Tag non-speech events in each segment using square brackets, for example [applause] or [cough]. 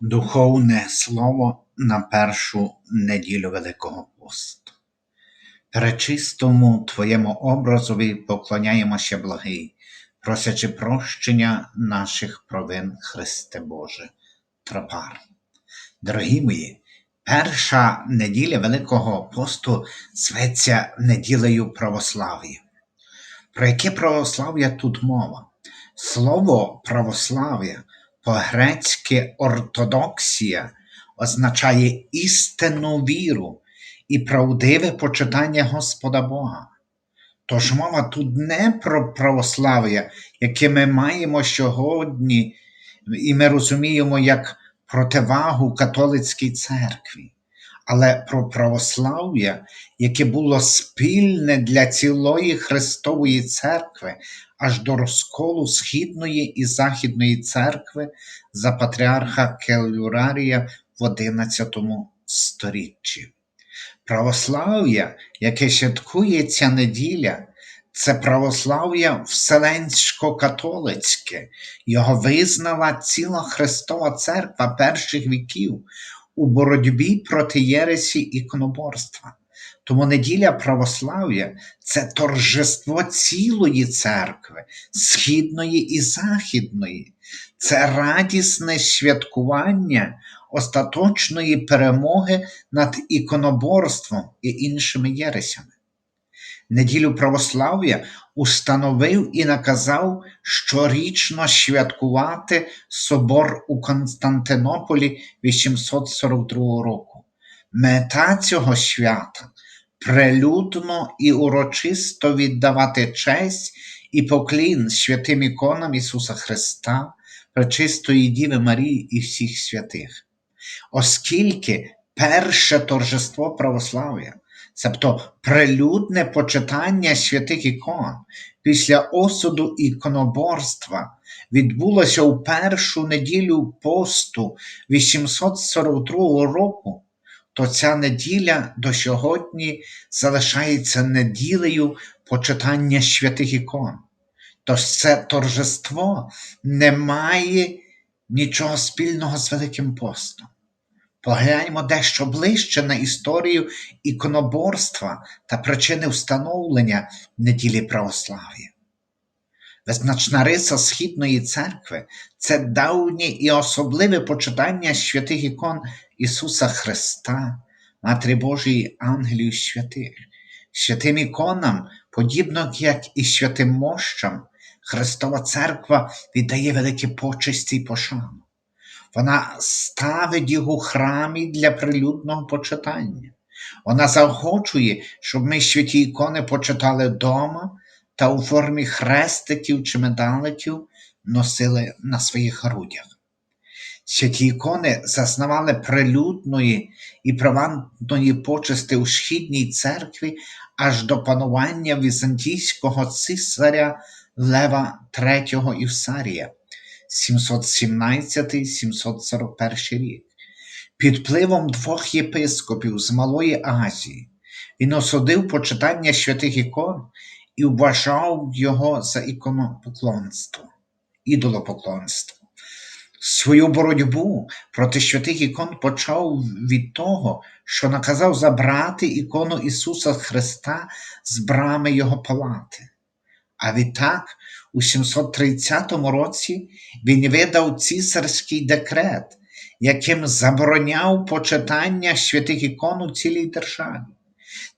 Духовне слово на першу неділю Великого посту. Пречистому Твоєму образові поклоняємося благий, просячи прощення наших провин, Христе Боже, Тропар. Дорогі мої, перша неділя Великого посту зветься неділею православ'я. Про яке православ'я тут мова? Слово православ'я по-грецьки ортодоксія означає істинну віру і правдиве почитання Господа Бога. Тож мова тут не про православ'я, яке ми маємо сьогодні, і ми розуміємо як противагу католицькій церкві, але про православ'я, яке було спільне для цілої Христової церкви, аж до розколу Східної і Західної церкви за патріарха Келюрарія в XI сторіччі. Православ'я, яке святкує ця неділя, це православ'я вселенсько-католицьке, його визнала ціла Христова Церква перших віків у боротьбі проти єресі іконоборства. Тому неділя православ'я це торжество цілої церкви, східної і західної, це радісне святкування остаточної перемоги над іконоборством і іншими єресями. Неділю православ'я установив і наказав щорічно святкувати собор у Константинополі 842 року. Мета цього свята прелюдно і урочисто віддавати честь і поклін святим іконам Ісуса Христа, Пречистої Діви Марії і всіх святих. Оскільки перше торжество православ'я, тобто прелюдне почитання святих ікон після осуду іконоборства, відбулося у першу неділю посту 842 року, то ця неділя до сьогодні залишається неділею почитання святих ікон. Тож це торжество не має нічого спільного з Великим постом. Погляньмо дещо ближче на історію іконоборства та причини встановлення неділі православ'я. Визначна риса Східної церкви це давнє і особливе почитання святих ікон Ісуса Христа, Матері Божої ангелів святих. Святим іконам, подібно як і святим мощам, Христова Церква віддає великі почесті й пошану. Вона ставить їх у храмі для прилюдного почитання. Вона заохочує, щоб ми святі ікони почитали вдома та у формі хрестиків чи медаликів носили на своїх грудях. Святі ікони зазнавали прилюдної і приватної почести у східній церкві аж до панування візантійського цисаря Лева III Івсарія 717-741 рік. Під впливом двох єпископів з Малої Азії він осудив почитання святих ікон і вважав його за іконопоклонство, ідолопоклонство. Свою боротьбу проти святих ікон почав від того, що наказав забрати ікону Ісуса Христа з брами Його палати. А відтак, у 730 році він видав цісарський декрет, яким забороняв почитання святих ікон у цілій державі.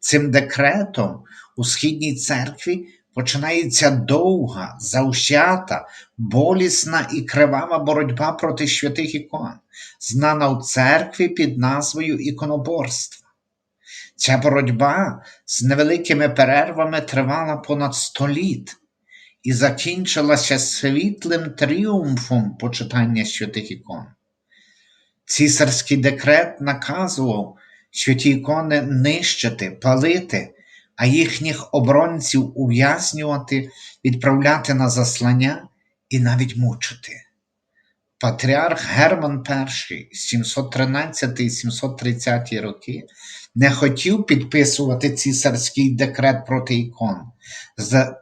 Цим декретом у східній церкві починається довга, завзята, болісна і кривава боротьба проти святих ікон, знана у церкві під назвою іконоборства. Ця боротьба з невеликими перервами тривала понад сто літ і закінчилася світлим тріумфом почитання святих ікон. Цісарський декрет наказував святі ікони нищити, палити, а їхніх оборонців ув'язнювати, відправляти на заслання і навіть мучити. Патріарх Герман І 713-730 роки не хотів підписувати цісарський декрет проти ікон,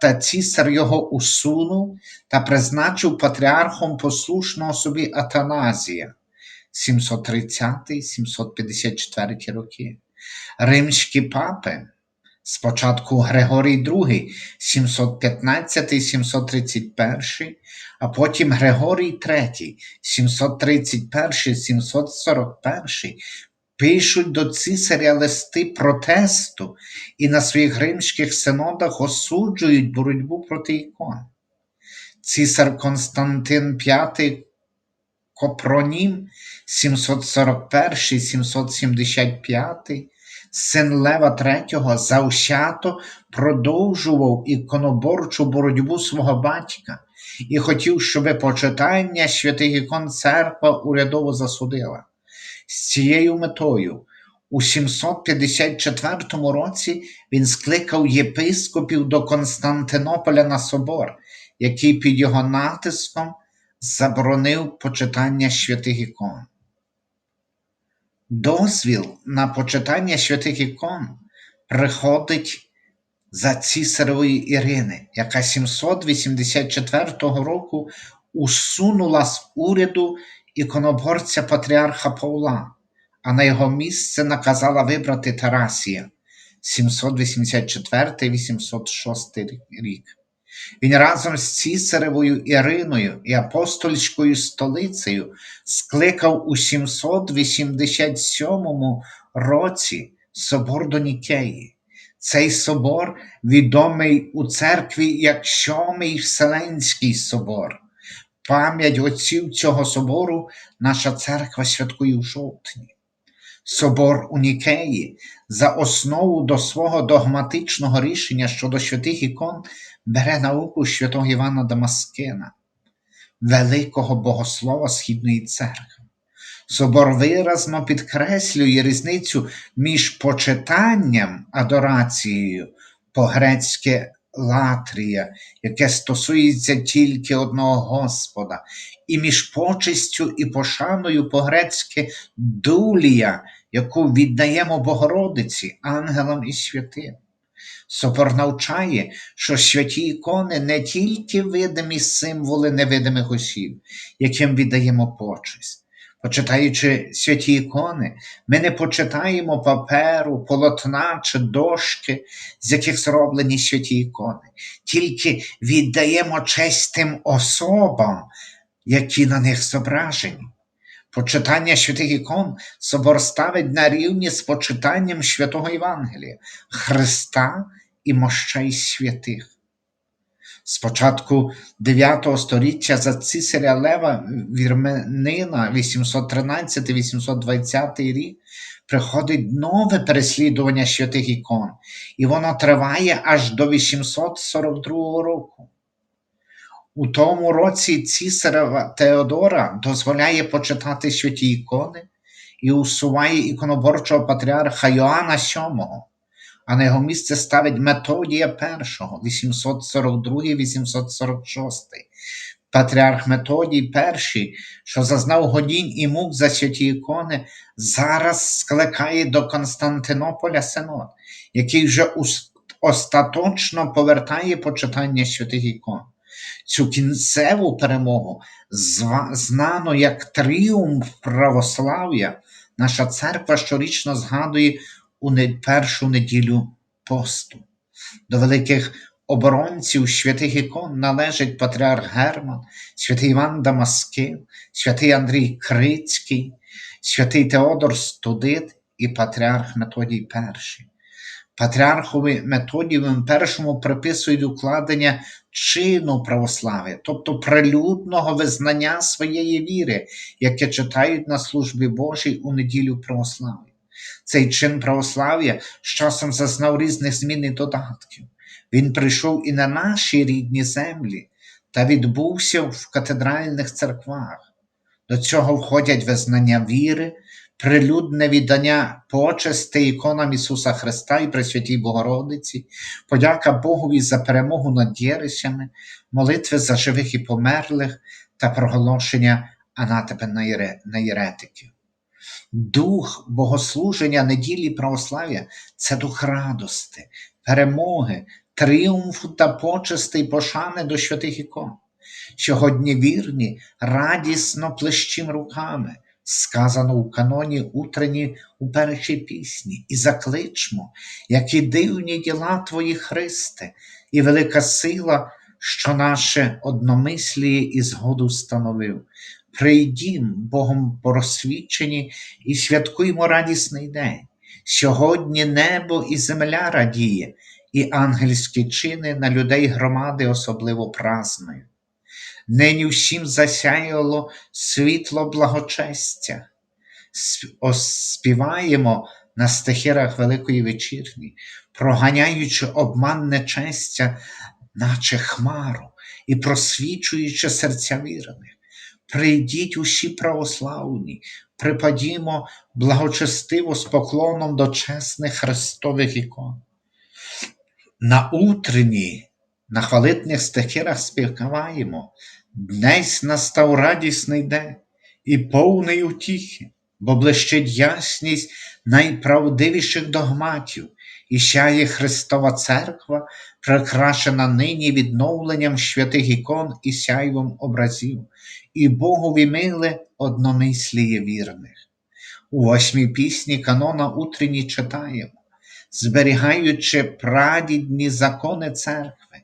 та цісар його усунув та призначив патріархом послушного собі Атаназія 730-754 роки. Римські папи спочатку Григорій II 715-731, а потім Григорій III 731-741 пишуть до цісаря листи протесту і на своїх римських синодах осуджують боротьбу проти ікон. Цісар Константин V Копронім 741-775, син Лева III завзято продовжував іконоборчу боротьбу свого батька і хотів, щоб почитання святих ікон церква урядово засудила. З цією метою у 754 році він скликав єпископів до Константинополя на собор, який під його натиском заборонив почитання святих ікон. Дозвіл на почитання святих ікон приходить за цісаревої Ірини, яка 784 року усунула з уряду іконоборця патріарха Павла, а на його місце наказала вибрати Тарасія 784-806 рік. Він разом з цісаревою Іриною і апостольською столицею скликав у 787 році собор до Нікеї. Цей собор відомий у церкві як Сьомий Вселенський собор. Пам'ять отців цього собору наша церква святкує в жовтні. Собор у Нікеї за основу до свого догматичного рішення щодо святих ікон бере науку святого Івана Дамаскина, великого богослова Східної церкви. Собор виразно підкреслює різницю між почитанням адорацією по-грецьке латрія, яке стосується тільки одного Господа, і між почистю і пошаною по-грецьки дулія, яку віддаємо Богородиці, ангелам і святим. Собор навчає, що святі ікони не тільки видимі символи невидимих осіб, яким віддаємо почесть. Почитаючи святі ікони, ми не почитаємо паперу, полотна чи дошки, з яких зроблені святі ікони, тільки віддаємо честь тим особам, які на них зображені. Почитання святих ікон собор ставить на рівні з почитанням святого Євангелія, Христа і мощей святих. Спочатку 9 століття за цисаря Лева Вірменина 813-820 рік приходить нове переслідування святих ікон, і воно триває аж до 842 року. У тому році цісарева Теодора дозволяє почитати святі ікони і усуває іконоборчого патріарха Йоанна VII, а на його місце ставить Методія І, 842-846. Патріарх Методій І, що зазнав годінь і мук за святі ікони, зараз скликає до Константинополя Синод, який вже остаточно повертає почитання святих ікон. Цю кінцеву перемогу, знано як тріумф православ'я, наша церква щорічно згадує у першу неділю посту. До великих оборонців святих ікон належить патріарх Герман, святий Іван Дамаскин, святий Андрій Крицький, святий Теодор Студит і патріарх Методій І. Патріархові Методієвим першому приписують укладення чину православ'я, тобто прилюдного визнання своєї віри, яке читають на службі Божій у неділю православ'я. Цей чин православ'я з часом зазнав різних змін і додатків. Він прийшов і на наші рідні землі та відбувся в катедральних церквах. До цього входять визнання віри, прилюдне віддання почести іконам Ісуса Христа і Пресвятій Богородиці, подяка Богові за перемогу над єресями, молитви за живих і померлих та проголошення анатепи на єретиків. Дух богослуження неділі православ'я це дух радости, перемоги, тріумфу та почести й пошани до святих ікон. Сьогодні вірні радісно плещим руками, сказано у каноні утренні у першій пісні, і закличмо, які дивні діла Твої, Христе, і велика сила, що наше одномисліє і згоду становив. Прийдім, Богом поросвідчені, і святкуємо радісний день. Сьогодні небо і земля радіє, і ангельські чини на людей громади особливо празнують. Нині всім засяяло світло благочестя. Оспіваємо на стихирах Великої вечірні, проганяючи обман нечестя, наче хмару, і просвічуючи серця вірних. Прийдіть усі православні, припадімо благочестиво з поклоном до чесних Христових ікон. На утренні, на хвалитних стихирах співкаваємо, Днесь настав радісний день і повний утіхи, бо блищить ясність найправдивіших догматів, і сяє Христова Церква, прикрашена нині відновленням святих ікон і сяйвом образів, і Богові миле одномисліє вірних. У восьмій пісні канона утренні читаємо, зберігаючи прадідні закони церкви,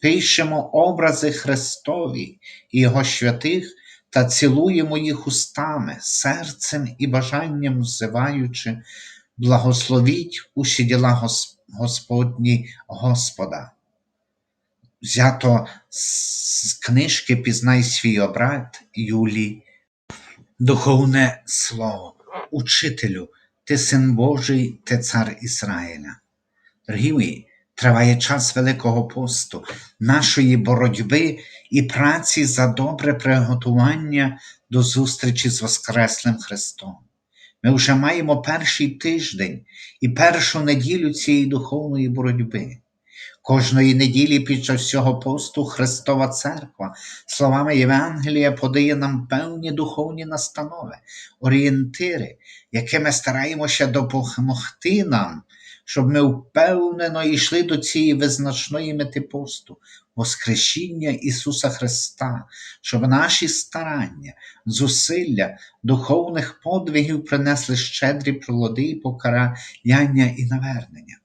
пишемо образи Христові і Його святих та цілуємо їх устами, серцем і бажанням взиваючи, благословіть усі діла Господні Господа. Взято з книжки Пізнай свій обрат Юлії. Духовне слово, учителю, ти син Божий, ти цар Ізраїля. Дорогі мої, триває час Великого посту, нашої боротьби і праці за добре приготування до зустрічі з Воскреслим Христом. Ми вже маємо перший тиждень і першу неділю цієї духовної боротьби. Кожної неділі під час цього посту Христова Церква словами Євангелія подає нам певні духовні настанови, орієнтири, якими стараємося допомогти нам, щоб ми впевнено йшли до цієї визначної мети посту, Воскресіння Ісуса Христа, щоб наші старання, зусилля духовних подвигів принесли щедрі плоди і покаяння і навернення.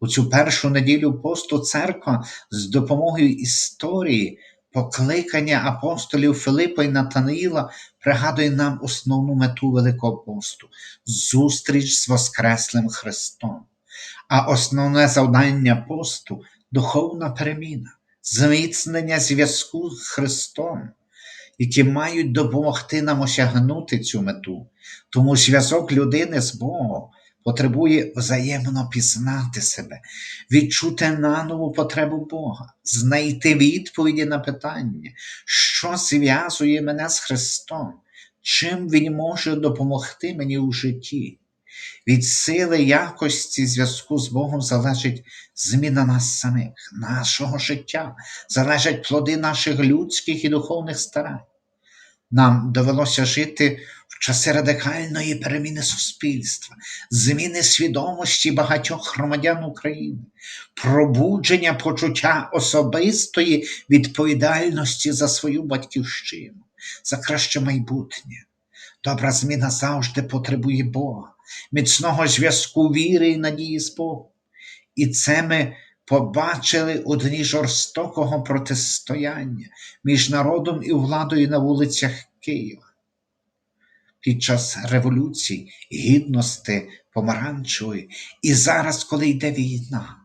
У цю першу неділю посту церква з допомогою історії, покликання апостолів Филипа і Натанаїла пригадує нам основну мету Великого посту зустріч з Воскреслим Христом. А основне завдання посту духовна переміна, зміцнення зв'язку з Христом, які мають допомогти нам осягнути цю мету. Тому зв'язок людини з Богом потребує взаємно пізнати себе, відчути наново потребу Бога, знайти відповіді на питання, що зв'язує мене з Христом, чим Він може допомогти мені у житті. Від сили якості зв'язку з Богом залежить зміна нас самих, нашого життя, залежать плоди наших людських і духовних старань. Нам довелося жити в часи радикальної переміни суспільства, зміни свідомості багатьох громадян України, пробудження почуття особистої відповідальності за свою батьківщину, за краще майбутнє. Добра зміна завжди потребує Бога, міцного зв'язку віри і надії Богом. І це ми побачили у дні жорстокого протистояння між народом і владою на вулицях Києва. Під час революції, гідності помаранчевої, і зараз, коли йде війна.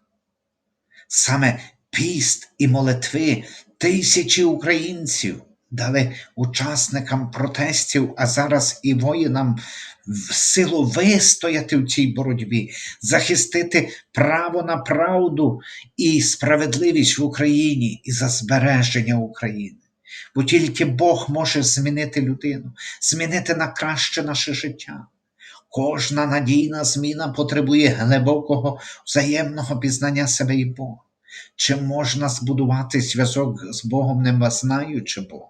Саме піст і молитви тисячі українців дали учасникам протестів, а зараз і воїнам в силу вистояти в цій боротьбі, захистити право на правду і справедливість в Україні і за збереження України. Бо тільки Бог може змінити людину, змінити на краще наше життя. Кожна надійна зміна потребує глибокого взаємного пізнання себе і Бога. Чи можна збудувати зв'язок з Богом, не знаючи Бога?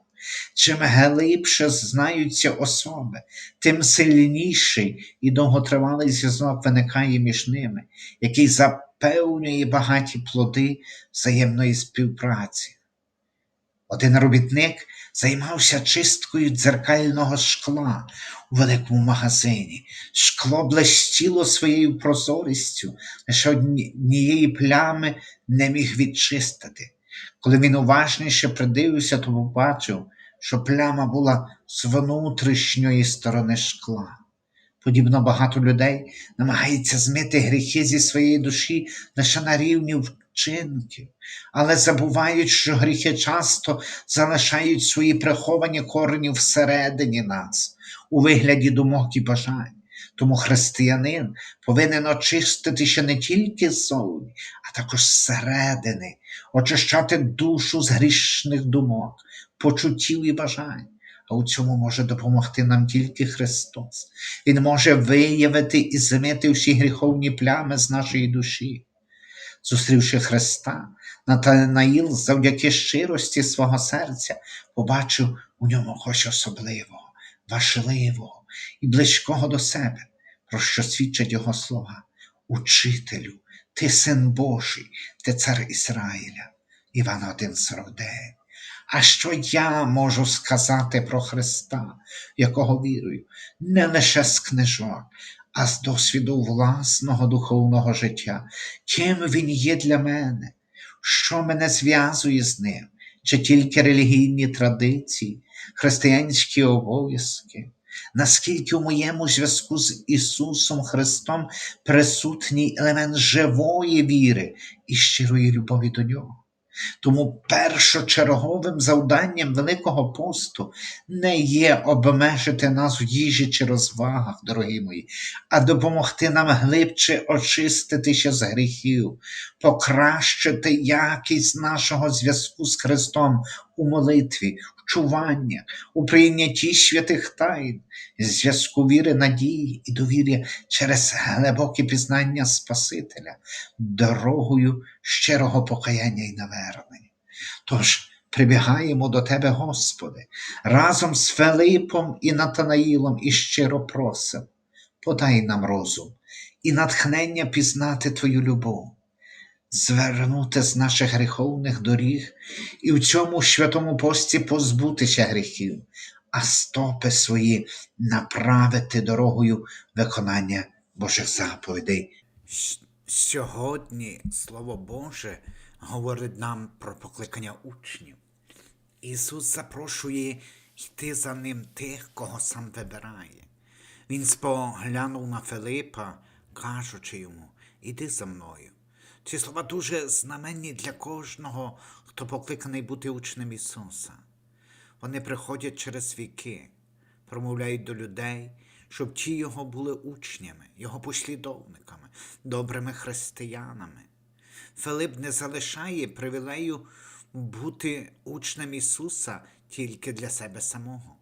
Чим глибше знаються особи, тим сильніший і довготривалий зв'язок виникає між ними, який запевнює багаті плоди взаємної співпраці. Один робітник займався чисткою дзеркального шкла у великому магазині. Шкло блищило своєю прозорістю, лише однієї плями не міг відчистити. Коли він уважніше придивився, то побачив, що пляма була з внутрішньої сторони шкла. Подібно багато людей намагається змити гріхи зі своєї душі лише на рівні вчинків, але забувають, що гріхи часто залишають свої приховані корені всередині нас, у вигляді думок і бажань. Тому християнин повинен очиститися не тільки ззовні, а також зсередини, очищати душу з грішних думок, почуттів і бажань. А у цьому може допомогти нам тільки Христос. Він може виявити і змити всі гріховні плями з нашої душі. Зустрівши Христа, Натанаїл завдяки щирості свого серця побачив у ньому когось особливого, важливого і близького до себе, про що свідчать його слова. Учителю, ти син Божий, ти цар Ізраїля. Іван 1,49. А що я можу сказати про Христа, якого вірую, не лише з книжок, а з досвіду власного духовного життя, ким він є для мене, що мене зв'язує з ним, чи тільки релігійні традиції, християнські обов'язки, наскільки у моєму зв'язку з Ісусом Христом присутній елемент живої віри і щирої любові до Нього. Тому першочерговим завданням Великого посту не є обмежити нас в їжі чи розвагах, дорогі мої, а допомогти нам глибше очиститися з гріхів, покращити якість нашого зв'язку з Христом у молитві, в у прийнятті святих тайн, зв'язку віри, надії і довір'я через глибоке пізнання Спасителя, дорогою щирого покаяння і навернення. Тож прибігаємо до Тебе, Господи, разом з Филипом і Натанаїлом і щиро просимо, подай нам розум і натхнення пізнати Твою любов, звернути з наших гріховних доріг і в цьому святому пості позбутися гріхів, а стопи свої направити дорогою виконання Божих заповідей. Сьогодні Слово Боже говорить нам про покликання учнів. Ісус запрошує йти за ним тих, кого сам вибирає. Він споглянув на Филипа, кажучи йому, іди за мною. Ці слова дуже знаменні для кожного, хто покликаний бути учнем Ісуса. Вони приходять через віки, промовляють до людей, щоб ті його були учнями, його послідовниками, добрими християнами. Филип не залишає привілею бути учнем Ісуса тільки для себе самого.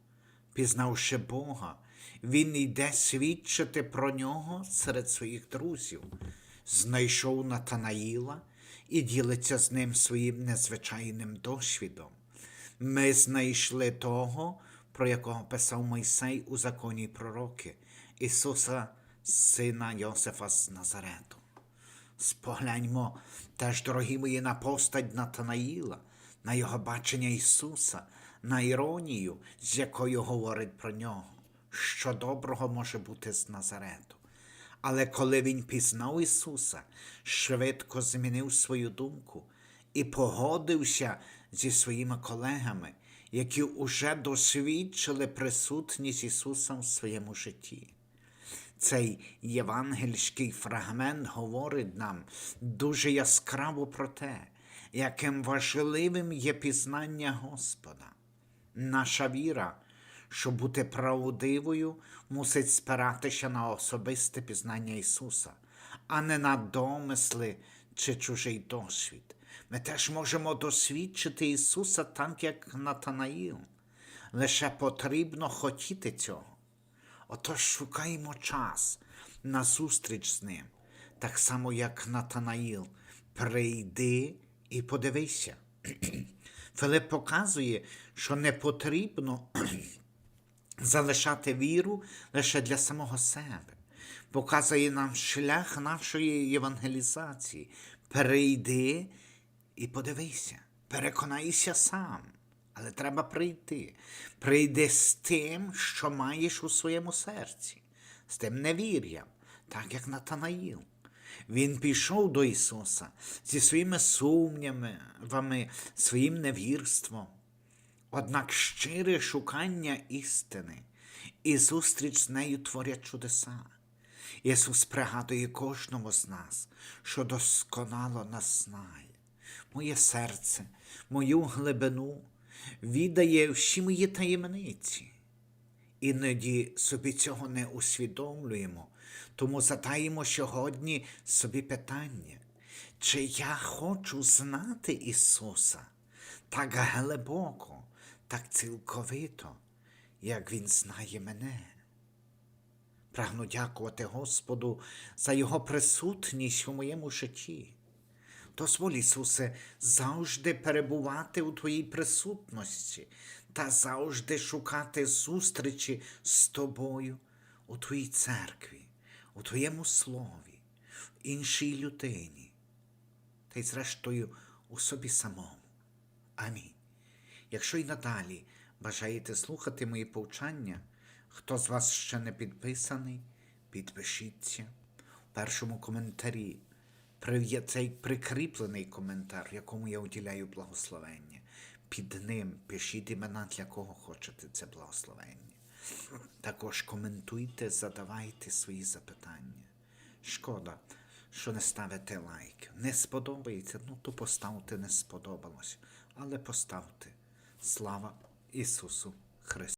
Пізнавши Бога, він йде свідчити про нього серед своїх друзів, знайшов Натанаїла і ділиться з ним своїм незвичайним досвідом. Ми знайшли того, про якого писав Мойсей у законі пророки, Ісуса, сина Йосифа з Назарету. Спогляньмо теж, дорогі мої, на постать Натанаїла, на його бачення Ісуса, на іронію, з якою говорить про нього, що доброго може бути з Назарету. Але коли він пізнав Ісуса, швидко змінив свою думку і погодився зі своїми колегами, які уже досвідчили присутність Ісуса в своєму житті. Цей євангельський фрагмент говорить нам дуже яскраво про те, яким важливим є пізнання Господа. Наша віра, щоб бути правдивою, мусить спиратися на особисте пізнання Ісуса, а не на домисли чи чужий досвід. Ми теж можемо досвідчити Ісуса так, як Натанаїл. Лише потрібно хотіти цього. Отож шукаємо час на зустріч з ним, так само, як Натанаїл. Прийди і подивися. [clears throat] Филип показує, що не потрібно залишати віру лише для самого себе. Показує нам шлях нашої євангелізації. Прийди і подивися, переконайся сам. Але треба прийти. Прийди з тим, що маєш у своєму серці, з тим невір'ям, так як Натанаїл. Він пішов до Ісуса зі своїми сумнівами, своїм невірством. Однак щире шукання істини і зустріч з нею творять чудеса. Ісус пригадує кожному з нас, що досконало нас знає. Моє серце, мою глибину віддає всі мої таємниці. Іноді собі цього не усвідомлюємо, тому задаємо сьогодні собі питання, чи я хочу знати Ісуса так глибоко, так цілковито, як Він знає мене. Прагну дякувати Господу за Його присутність у моєму житті. Дозволь, Ісусе, завжди перебувати у Твоїй присутності та завжди шукати зустрічі з Тобою у Твоїй церкві, у Твоєму слові, в іншій людині, та й зрештою у собі самому. Амінь. Якщо й надалі бажаєте слухати мої повчання, хто з вас ще не підписаний, підпишіться. У першому коментарі цей прикріплений коментар, якому я уділяю благословення. Під ним пишіть імена, для кого хочете це благословення. Також коментуйте, задавайте свої запитання. Шкода, що не ставите лайк. Не сподобається, ну то поставте не сподобалось. Але поставте. Слава Ісусу Христу!